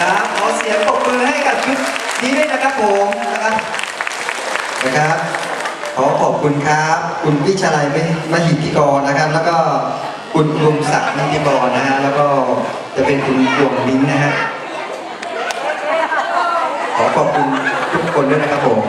ครับขอเสียงปรบมือให้กับชุดนี้ด้วยนะครับผมนะครับนะครับขอขอบคุณครับ คุณวิชลัยมหิทธิกรนะครับ แล้วก็คุณอุดมศักดิ์นิติกรนะฮะแล้วก็จะเป็นคุณดวงมิ้นนะฮะขอขอบคุณทุกคนด้วยนะครับผม